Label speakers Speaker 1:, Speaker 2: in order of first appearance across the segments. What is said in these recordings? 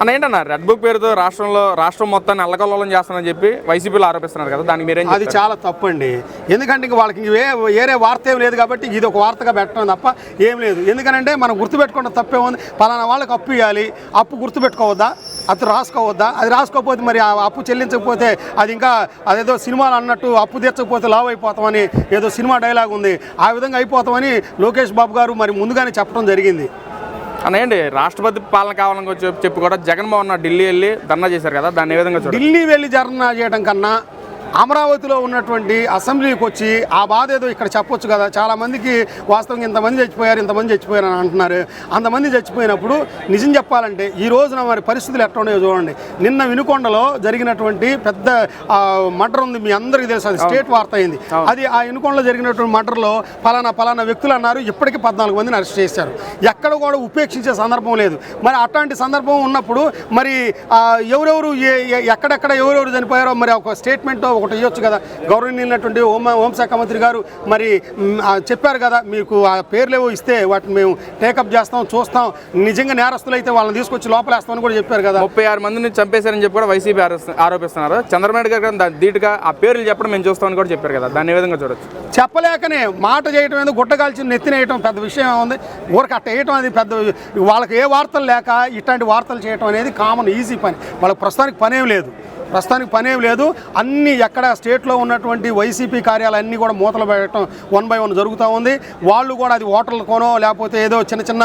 Speaker 1: అన్న ఏంటన్నా red book పేరుతో రాష్ట్రంలో రాష్ట్రం మొత్తాన్ని అల్లకల్లోలం చేస్తానని చెప్పి వైసీపీలో ఆరోపిస్తున్నారు కదా దానికి మీరేం
Speaker 2: అది చాలా తప్పండి. ఎందుకంటే ఇంక వాళ్ళకి వే- వేరే వార్త ఏం లేదు కాబట్టి ఇది ఒక వార్తగా పెట్టడం తప్ప ఏం లేదు. ఎందుకనంటే మనం గుర్తుపెట్టుకున్న తప్పే ఉంది. పలానా వాళ్ళకి అప్పు ఇవ్వాలి. అప్పు గుర్తుపెట్టుకోవద్దా? అది రాసుకోవద్దా? అది రాసుకోకపోతే మరి ఆ అప్పు చెల్లించకపోతే అది ఇంకా అదేదో సినిమాలు అన్నట్టు అప్పు తీర్చకపోతే లావ్ అయిపోతామని ఏదో సినిమా డైలాగ్ ఉంది. ఆ విధంగా అయిపోతామని లోకేష్ బాబు గారు మరి ముందుగానే చెప్పడం జరిగింది.
Speaker 1: అన్న రాష్ట్రపతి పాలన కావాలని చెప్పి కూడా జగన్మోహన్ ఢిల్లీ వెళ్ళి ధర్నా చేశారు కదా దాన్ని ఏ విధంగా
Speaker 2: ఢిల్లీ వెళ్ళి ధర్నా చేయడం కన్నా అమరావతిలో ఉన్నటువంటి అసెంబ్లీకి వచ్చి ఆ బాధ ఏదో ఇక్కడ చెప్పొచ్చు కదా. చాలా మందికి వాస్తవంగా ఇంతమంది చచ్చిపోయారు ఇంతమంది చచ్చిపోయారు అని అంటున్నారు. అంతమంది చచ్చిపోయినప్పుడు నిజం చెప్పాలంటే ఈ రోజున మరి పరిస్థితులు ఎట్లా ఉన్నాయో చూడండి. నిన్న వినుకొండలో జరిగినటువంటి పెద్ద మర్డర్ ఉంది మీ అందరికీ తెలుసు. అది స్టేట్ వార్త అయింది. అది ఆ వినుకొండలో జరిగినటువంటి మర్డర్లో పలానా పలానా వ్యక్తులు అన్నారు. ఇప్పటికీ పద్నాలుగు మందిని అరెస్ట్ చేశారు. ఎక్కడ కూడా ఉపేక్షించే సందర్భం లేదు. మరి అట్లాంటి సందర్భం ఉన్నప్పుడు మరి ఎవరెవరు ఎక్కడెక్కడ ఎవరెవరు చనిపోయారో మరి ఒక స్టేట్మెంట్ ఒకటి ఇవ్వచ్చు కదా. గౌరవనీయులైనటువంటి హోమ హోంశాఖ మంత్రి గారు మరి చెప్పారు కదా మీకు ఆ పేర్లేవో ఇస్తే వాటిని మేము టేకప్ చేస్తాం చూస్తాం. నిజంగా నేరస్తులు అయితే వాళ్ళని తీసుకొచ్చి లోపలేస్తామని కూడా చెప్పారు కదా.
Speaker 1: ముప్పై ఆరు మందిని చంపేశారని చెప్పి కూడా వైసీపీ ఆరోపిస్తు- ఆరోపిస్తున్నారు. చంద్రబాబు గారు ధీటుగా ఆ పేర్లు చెప్పడం మేము చూస్తామని కూడా చెప్పారు కదా. దాన్ని విధంగా చూడొచ్చు?
Speaker 2: చెప్పలేకనే మాట చేయటం ఏదో గుట్టగాల్చి నెత్తినేయటం పెద్ద విషయం ఉంది ఊరికి అట్ట వేయటం అది పెద్ద వాళ్ళకి ఏ వార్తలు లేక ఇట్లాంటి వార్తలు చేయటం అనేది కామన్ ఈజీ పని. వాళ్ళకి ప్రస్తుతానికి పనేం లేదు. ప్రస్తుతానికి పనేం లేదు. అన్ని ఎక్కడ స్టేట్లో ఉన్నటువంటి వైసీపీ కార్యాలయం అన్నీ కూడా మూతలు పెట్టడం వన్ బై వన్ జరుగుతూ ఉంది. వాళ్ళు కూడా అది హోటల్కోనో లేకపోతే ఏదో చిన్న చిన్న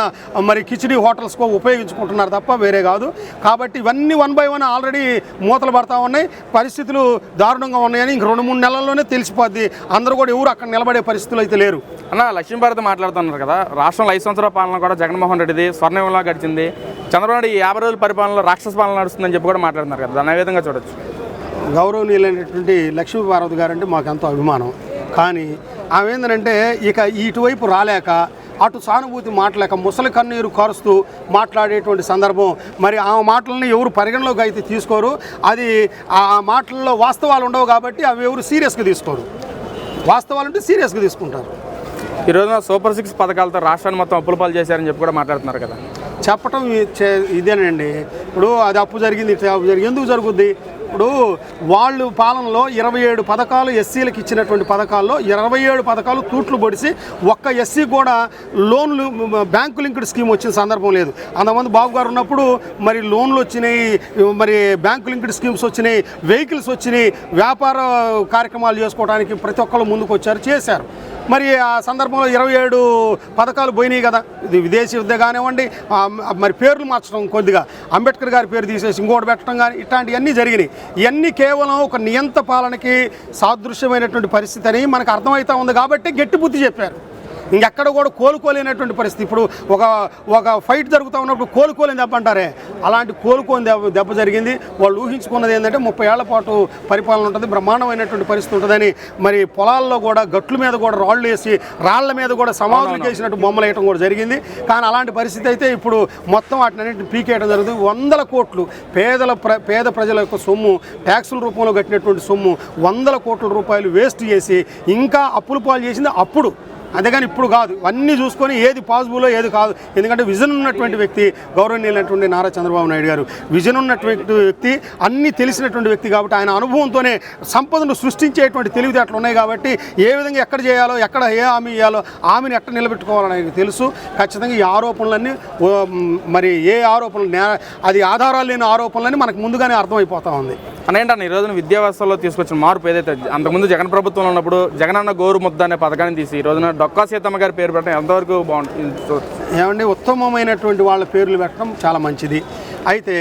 Speaker 2: మరి కిచిడి హోటల్స్కో ఉపయోగించుకుంటున్నారు తప్ప వేరే కాదు. కాబట్టి ఇవన్నీ వన్ బై వన్ ఆల్రెడీ మూతలు పడతా ఉన్నాయి. పరిస్థితులు దారుణంగా ఉన్నాయని ఇంక రెండు మూడు నెలల్లోనే తెలిసిపోద్ది. అందరూ కూడా ఎవరు అక్కడ నిలబడే పరిస్థితులు అయితే లేరు.
Speaker 1: అన్న లక్ష్మీభారతి మాట్లాడుతున్నారు కదా. రాష్ట్రంలో ఐదు సంవత్సరాల పాలన కూడా జగన్మోహన్ రెడ్డిది స్వర్ణంలా గడిచింది. చంద్రబాబు నాయుడు యాభై రోజుల పరిపాలనలో రాక్షస పాలన నడుస్తుందని చెప్పి కూడా మాట్లాడుతున్నారు కదా. దాని విధంగా చూడొచ్చు?
Speaker 2: గౌరవనీయులైనటువంటి లక్ష్మీపార్వతి గారు అంటే మాకు ఎంతో అభిమానం. కానీ ఆమె ఏంటంటే ఇక ఇటువైపు రాలేక అటు సానుభూతి మాటలేక ముసలి కన్నీరు కారుస్తూ మాట్లాడేటువంటి సందర్భం. మరి ఆ మాటలని ఎవరు పరిగణలోకి అయితే తీసుకోరు. అది ఆ మాటల్లో వాస్తవాలు ఉండవు కాబట్టి అవి ఎవరు సీరియస్గా తీసుకోరు. వాస్తవాలు ఉంటే సీరియస్గా తీసుకుంటారు.
Speaker 1: ఈ రోజున సూపర్ సిక్స్ పథకాలతో రాష్ట్రాన్ని మొత్తం అప్పుల పాలు చేశారని చెప్పి కూడా మాట్లాడుతున్నారు కదా.
Speaker 2: చెప్పటం ఇదేనండి. ఇప్పుడు అది అప్పు జరిగింది ఇట్లా అప్పు జరిగింది ఎందుకు జరుగుద్ది? ఇప్పుడు వాళ్ళు పాలనలో ఇరవై ఏడు పథకాలు ఎస్సీలకు ఇచ్చినటువంటి పథకాల్లో ఇరవై ఏడు పథకాలు తూట్లు పొడిచి ఒక్క ఎస్సీ కూడా లోన్లు బ్యాంకు లింక్డ్ స్కీమ్ వచ్చిన సందర్భం లేదు. అంతమంది బాబు గారు ఉన్నప్పుడు మరి లోన్లు వచ్చినాయి మరి బ్యాంకు లింక్డ్ స్కీమ్స్ వచ్చినాయి వెహికల్స్ వచ్చినాయి వ్యాపార కార్యక్రమాలు చేసుకోవడానికి ప్రతి ఒక్కళ్ళు ముందుకు వచ్చారు చేశారు. మరి ఆ సందర్భంలో ఇరవై ఏడు పథకాలు పోయినాయి కదా. ఇది విదేశీ విద్య కానివ్వండి మరి పేర్లు మార్చడం కొద్దిగా. అంబేద్కర్ గారి పేరు తీసేసి ఇంకోటి పెట్టడం కానీ ఇట్లాంటివన్నీ జరిగినాయి. ఇవన్నీ కేవలం ఒక నియంత పాలనకి సాదృశ్యమైనటువంటి పరిస్థితి అని మనకు అర్థమవుతా ఉంది కాబట్టి గట్టి బుద్ధి చెప్పారు. ఇంకెక్కడ కూడా కోలుకోలేనటువంటి పరిస్థితి. ఇప్పుడు ఒక ఒక ఫైట్ జరుగుతూ ఉన్నప్పుడు కోలుకోలేని దెబ్బ అంటారే. అలాంటి కోలుకోని దెబ్బ దెబ్బ జరిగింది. వాళ్ళు ఊహించుకున్నది ఏంటంటే ముప్పై ఏళ్ళ పాటు పరిపాలన ఉంటుంది బ్రహ్మాండమైనటువంటి పరిస్థితి ఉంటుందని మరి పొలాల్లో కూడా గట్ల మీద కూడా రాళ్ళు వేసి రాళ్ళ మీద కూడా సమాధులు వేసినట్టు బొమ్మలు వేయడం కూడా జరిగింది. కానీ అలాంటి పరిస్థితి అయితే ఇప్పుడు మొత్తం వాటిని అన్నింటిని పీకేయడం జరుగుతుంది. వందల కోట్లు పేదల ప్ర పేద ప్రజల యొక్క సొమ్ము ట్యాక్సుల రూపంలో కట్టినటువంటి సొమ్ము వందల కోట్ల రూపాయలు వేస్ట్ చేసి ఇంకా అప్పులు పాలు చేసింది అప్పుడు. అంతేగాని ఇప్పుడు కాదు. అన్నీ చూసుకొని ఏది పాసిబుల్ ఏది కాదు. ఎందుకంటే విజన్ ఉన్నటువంటి వ్యక్తి గౌరవనీయులైనటువంటి నారా చంద్రబాబు నాయుడు గారు విజన్ ఉన్నటువంటి వ్యక్తి అన్నీ తెలిసినటువంటి వ్యక్తి కాబట్టి ఆయన అనుభవంతోనే సంపదను సృష్టించేటువంటి తెలివితేటలు ఉన్నాయి కాబట్టి ఏ విధంగా ఎక్కడ చేయాలో ఎక్కడ ఏ హామీ ఇవ్వాలో హామీని ఎక్కడ నిలబెట్టుకోవాలని ఆయనకు తెలుసు. ఖచ్చితంగా ఈ ఆరోపణలన్నీ మరి ఏ ఆరోపణలు అది ఆధారాలు లేని ఆరోపణలని మనకు ముందుగానే అర్థమైపోతా ఉంది.
Speaker 1: అని ఏంటన్న ఈ రోజున విద్యా వ్యవస్థలో తీసుకొచ్చిన మార్పు ఏదైతే అంతకుముందు జగన్ ప్రభుత్వంలో ఉన్నప్పుడు జగనన్న గోరు ముద్ద అనే పథకాన్ని తీసి ఈ రోజున డొక్కా సీతమ్మ గారి పేరు పెట్టడం ఎంతవరకు బాగుంటుంది?
Speaker 2: ఏమండి ఉత్తమమైనటువంటి వాళ్ళ పేర్లు పెట్టడం చాలా మంచిది. అయితే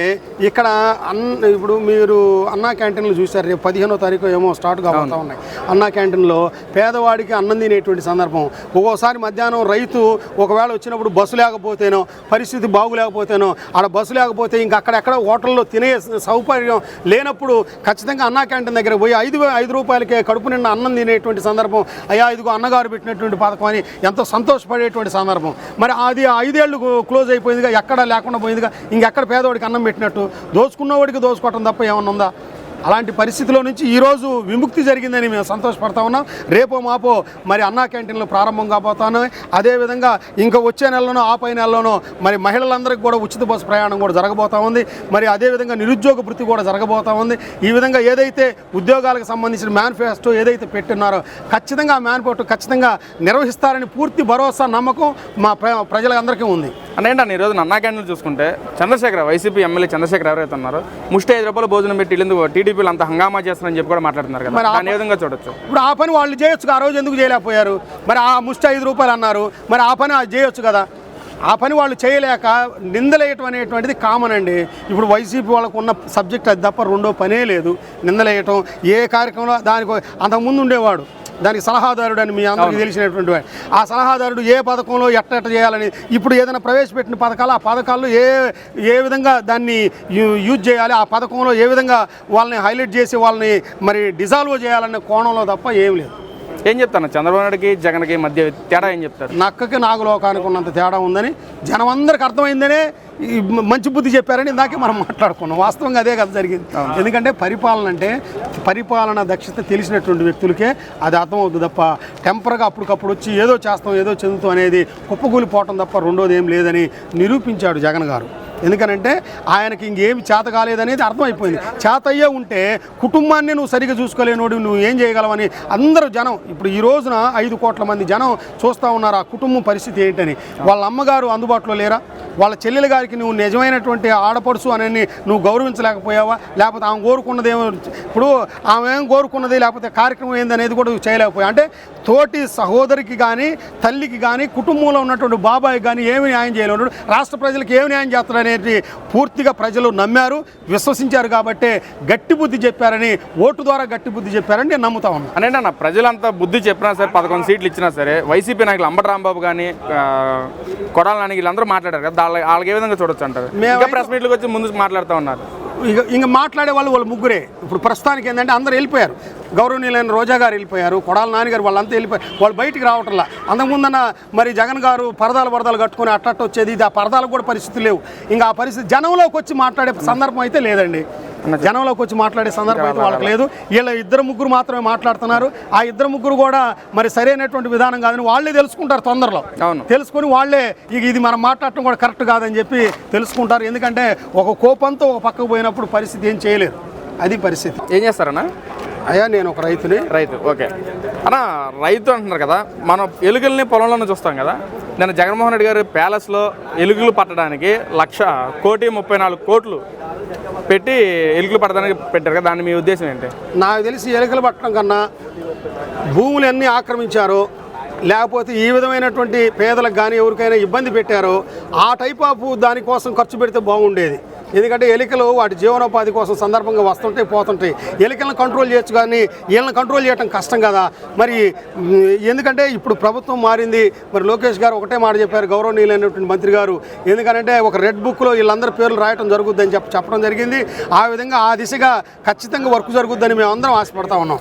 Speaker 2: ఇక్కడ అన్న ఇప్పుడు మీరు అన్నా క్యాంటీన్లు చూశారు రేపు పదిహేనో తారీఖు ఏమో స్టార్ట్ కాబోతా ఉన్నాయి. అన్నా క్యాంటీన్లో పేదవాడికి అన్నం తినేటువంటి సందర్భం. ఒక్కోసారి మధ్యాహ్నం రైతు ఒకవేళ వచ్చినప్పుడు బస్సు లేకపోతేనో పరిస్థితి బాగులేకపోతేనో ఆడ బస్సు లేకపోతే ఇంక అక్కడెక్కడ హోటల్లో తినే సౌకర్యం లేనప్పుడు ఖచ్చితంగా అన్నా క్యాంటీన్ దగ్గర పోయి ఐదు ఐదు రూపాయలకే కడుపు నిండా అన్నం తినేటువంటి సందర్భం అయ్యా ఇదిగో అన్నగారు పెట్టినటువంటి పథకం అని ఎంతో సంతోషపడేటువంటి సందర్భం. మరి అది ఐదేళ్ళు క్లోజ్ అయిపోయిందిగా ఎక్కడ లేకుండా పోయిందిగా ఇంకెక్కడ దోచుకునేవాడికి అన్నం పెట్టినట్టు. దోచుకున్నవాడికి దోచుకోవటం తప్ప ఏమన్నా ఉందా? అలాంటి పరిస్థితిలో నుంచి ఈరోజు విముక్తి జరిగిందని మేము సంతోషపడతా ఉన్నాం. రేపో మాపో మరి అన్నా క్యాంటీన్లు ప్రారంభం కాబోతాను అదేవిధంగా ఇంకా వచ్చే నెలలోనో ఆ పై నెలలోనో మరి మహిళలందరికీ కూడా ఉచిత బస్సు ప్రయాణం కూడా జరగబోతా ఉంది. మరి అదేవిధంగా నిరుద్యోగ వృత్తి కూడా జరగబోతా ఉంది. ఈ విధంగా ఏదైతే ఉద్యోగాలకు సంబంధించిన మేనిఫెస్టో ఏదైతే పెట్టున్నారో ఖచ్చితంగా ఆ మేనిఫెస్టో ఖచ్చితంగా నిర్వహిస్తారని పూర్తి భరోసా నమ్మకం మా ప్ర ప్రజలందరికీ ఉంది.
Speaker 1: అంటే ఈ ఈరోజు అన్నా క్యాంటీన్లు చూసుకుంటే చంద్రశేఖర వైసీపీ ఎమ్మెల్యే చంద్రశేఖర్ ఎవరైతే ఉన్నారో ముష్టి ఐదు రూపాయలు భోజనం పెట్టి ఇల్లు టీడీపీలు అంత హంగామా చేస్తారని చెప్పి కూడా మాట్లాడుతున్నారు కదా.
Speaker 2: మరి ఆ-
Speaker 1: దాన్ని ఏ విధంగా చూడొచ్చు?
Speaker 2: ఇప్పుడు ఆ పని వాళ్ళు చేయొచ్చు ఆ రోజు ఎందుకు చేయలేకపోయారు? మరి ఆ ముష్టి ఐదు రూపాయలు అన్నారు. మరి ఆ పని అది చేయొచ్చు కదా? ఆ పని వాళ్ళు చేయలేక నిందలేయటం అనేటువంటిది కామన్ అండి. ఇప్పుడు వైసీపీ వాళ్ళకు ఉన్న సబ్జెక్ట్ అది తప్ప రెండో పనే లేదు. నిందలేయటం ఏ కార్యక్రమంలో దానికి అంతకుముందు ఉండేవాడు. దానికి సలహాదారుడు అని మీ అందరికీ తెలిసినటువంటి వాడు. ఆ సలహాదారుడు ఏ పథకంలో ఎట్ట ఎట్ట చేయాలని ఇప్పుడు ఏదైనా ప్రవేశపెట్టిన పథకాలు ఆ పథకాల్లో ఏ ఏ విధంగా దాన్ని యూజ్ చేయాలి ఆ పథకంలో ఏ విధంగా వాళ్ళని హైలైట్ చేసి వాళ్ళని మరి డిజాల్వ్ చేయాలనే కోణంలో తప్ప ఏం లేదు.
Speaker 1: ఏం చెప్తాను? చంద్రబాబు నాయుడుకి జగన్కి మధ్య తేడా ఏం చెప్తారు?
Speaker 2: నక్కకి నాగులోకానికి ఉన్నంత తేడా ఉందని జనం అందరికి అర్థమైందనే మంచి బుద్ధి చెప్పారని ఇందాకే మనం మాట్లాడుకున్నాం. వాస్తవంగా అదే కదా జరిగింది. ఎందుకంటే పరిపాలన అంటే పరిపాలన దక్షత తెలిసినటువంటి వ్యక్తులకే అది అర్థమవుతుంది తప్ప టెంపర్గా అప్పటికప్పుడు వచ్చి ఏదో చేస్తాం ఏదో చెందుతాం అనేది కుప్పకూలిపోవటం తప్ప రెండోది ఏం లేదని నిరూపించాడు జగన్ గారు. ఎందుకనంటే ఆయనకి ఇంకేమి చేత కాలేదనేది అర్థమైపోయింది. చేత అయ్యే ఉంటే కుటుంబాన్ని నువ్వు సరిగ్గా చూసుకోలేనోడు నువ్వు ఏం చేయగలవని అందరూ జనం ఇప్పుడు ఈ రోజున ఐదు కోట్ల మంది జనం చూస్తూ ఉన్నారు ఆ కుటుంబం పరిస్థితి ఏంటని. వాళ్ళ అమ్మగారు అందుబాటులో లేరా? వాళ్ళ చెల్లెల గారికి నువ్వు నిజమైనటువంటి ఆడపడుచు అని నువ్వు గౌరవించలేకపోయావా? లేకపోతే ఆమె కోరుకున్నది ఏమో ఇప్పుడు ఆమె ఏం కోరుకున్నది? లేకపోతే కార్యక్రమం ఏందనేది కూడా చేయలేకపోయా అంటే తోటి సహోదరికి కానీ తల్లికి కానీ కుటుంబంలో ఉన్నటువంటి బాబాయ్కి కానీ ఏమి న్యాయం చేయలేడు రాష్ట్ర ప్రజలకు ఏమి న్యాయం చేస్తారనేది పూర్తిగా ప్రజలు నమ్మారు విశ్వసించారు కాబట్టి గట్టి బుద్ధి చెప్పారని ఓటు ద్వారా గట్టి బుద్ధి చెప్పారని నేను నమ్ముతా ఉన్నాను
Speaker 1: అంటే అన్న ప్రజలంతా బుద్ధి చెప్పినా సరే పదకొండు సీట్లు ఇచ్చినా సరే వైసీపీ నాయకులు అంబటి రాంబాబు కానీ కొడాల నాని వీళ్ళందరూ మాట్లాడారు కదా వాళ్ళ వాళ్ళకి ఏ విధంగా చూడొచ్చు అంటారు?
Speaker 2: మేము
Speaker 1: ప్రెస్ మీట్లకు వచ్చి ముందు మాట్లాడుతూ ఉన్నారు.
Speaker 2: ఇక ఇంక మాట్లాడే వాళ్ళు వాళ్ళు ముగ్గురే. ఇప్పుడు ప్రస్తుతానికి ఏంటంటే అందరూ వెళ్ళిపోయారు. గౌరవనీయులైన రోజా గారు వెళ్ళిపోయారు కొడాల నాన్నగారు వాళ్ళంతా వెళ్ళిపోయారు. వాళ్ళు బయటికి రావట్లా. అంతకుముందన్న మరి జగన్ గారు పరదాలు పరదాలు కట్టుకొని అట్టట్టు వచ్చేది ఇది ఆ పరదాలకు కూడా పరిస్థితి లేవు. ఇంకా ఆ పరిస్థితి జనంలోకి వచ్చి మాట్లాడే సందర్భం అయితే లేదండి. జనంలోకి వచ్చి మాట్లాడే సందర్భం అయితే వాళ్ళకి లేదు. వీళ్ళ ఇద్దరు ముగ్గురు మాత్రమే మాట్లాడుతున్నారు. ఆ ఇద్దరు ముగ్గురు కూడా మరి సరైనటువంటి విధానం కాదని వాళ్ళే తెలుసుకుంటారు తొందరలో.
Speaker 1: అవును.
Speaker 2: తెలుసుకొని వాళ్ళే ఇక ఇది మనం మాట్లాడటం కూడా కరెక్ట్ కాదని చెప్పి తెలుసుకుంటారు. ఎందుకంటే ఒక కోపంతో ఒక పక్కకు పోయినప్పుడు పరిస్థితి ఏం చేయలేరు అది పరిస్థితి.
Speaker 1: ఏం చేస్తారన్నా?
Speaker 2: అయ్యా నేను ఒక రైతుని.
Speaker 1: రైతు ఓకే. అన్న రైతు అంటున్నారు కదా మనం ఎలుకల్ని పొలంలోనే చూస్తాం కదా. నేను జగన్మోహన్ రెడ్డి గారు ప్యాలెస్లో ఎలుకలు పట్టడానికి లక్ష కోటి ముప్పై నాలుగు కోట్లు పెట్టి ఎలుకలు పట్టడానికి పెట్టారు కదా దాని మీ ఉద్దేశం ఏంటి?
Speaker 2: నాకు తెలిసి ఎలుకలు పట్టడం కన్నా భూములు ఎన్ని ఆక్రమించారో లేకపోతే ఈ విధమైనటువంటి పేదలకు కానీ ఎవరికైనా ఇబ్బంది పెట్టారో ఆ టైప్ ఆఫ్ దానికోసం ఖర్చు పెడితే బాగుండేది. ఎందుకంటే ఎలికలు వాటి జీవనోపాధి కోసం సందర్భంగా వస్తుంటాయి పోతుంటాయి. ఎలికలను కంట్రోల్ చేయొచ్చు కానీ వీళ్ళని కంట్రోల్ చేయడం కష్టం కదా. మరి ఎందుకంటే ఇప్పుడు ప్రభుత్వం మారింది. మరి లోకేష్ గారు ఒకటే మాట చెప్పారు గౌరవనీయులైనటువంటి మంత్రి గారు. ఎందుకంటే ఒక రెడ్ బుక్లో వీళ్ళందరి పేర్లు రాయటం జరుగుద్దని చెప్ప చెప్పడం జరిగింది. ఆ విధంగా ఆ దిశగా ఖచ్చితంగా వర్క్ జరుగుద్దని మేము అందరం ఆశపడతా ఉన్నాం.